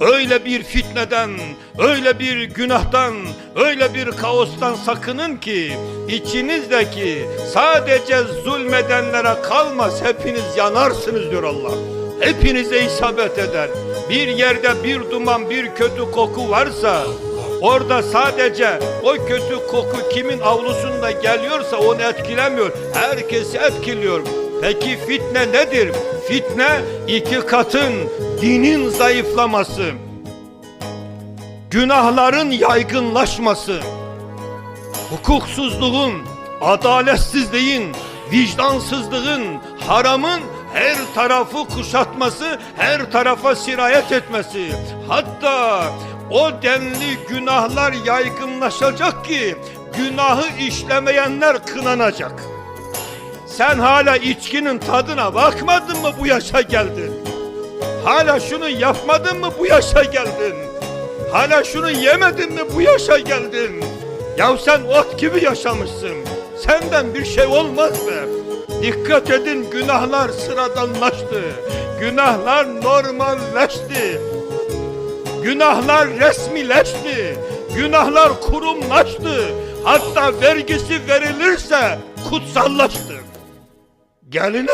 Öyle bir fitneden, öyle bir günahtan, öyle bir kaostan sakının ki içinizdeki sadece zulmedenlere kalmaz hepiniz yanarsınız diyor Allah. Hepinize isabet eder. Bir yerde bir duman, bir kötü koku varsa orada sadece o kötü koku kimin avlusunda geliyorsa onu etkilemiyor. Herkesi etkiliyor. Peki fitne nedir? Fitne iki katın dinin zayıflaması, günahların yaygınlaşması, hukuksuzluğun, adaletsizliğin, vicdansızlığın, haramın her tarafı kuşatması, her tarafa sirayet etmesi. Hatta o denli günahlar yaygınlaşacak ki günahı işlemeyenler kınanacak. Sen hala içkinin tadına bakmadın mı bu yaşa geldin? Hala şunu yapmadın mı bu yaşa geldin? Hala şunu yemedin mi bu yaşa geldin? Ya sen ot gibi yaşamışsın. Senden bir şey olmaz be. Dikkat edin günahlar sıradanlaştı. Günahlar normalleşti. Günahlar resmileşti. Günahlar kurumlaştı. Hatta vergisi verilirse kutsallaştı. Geline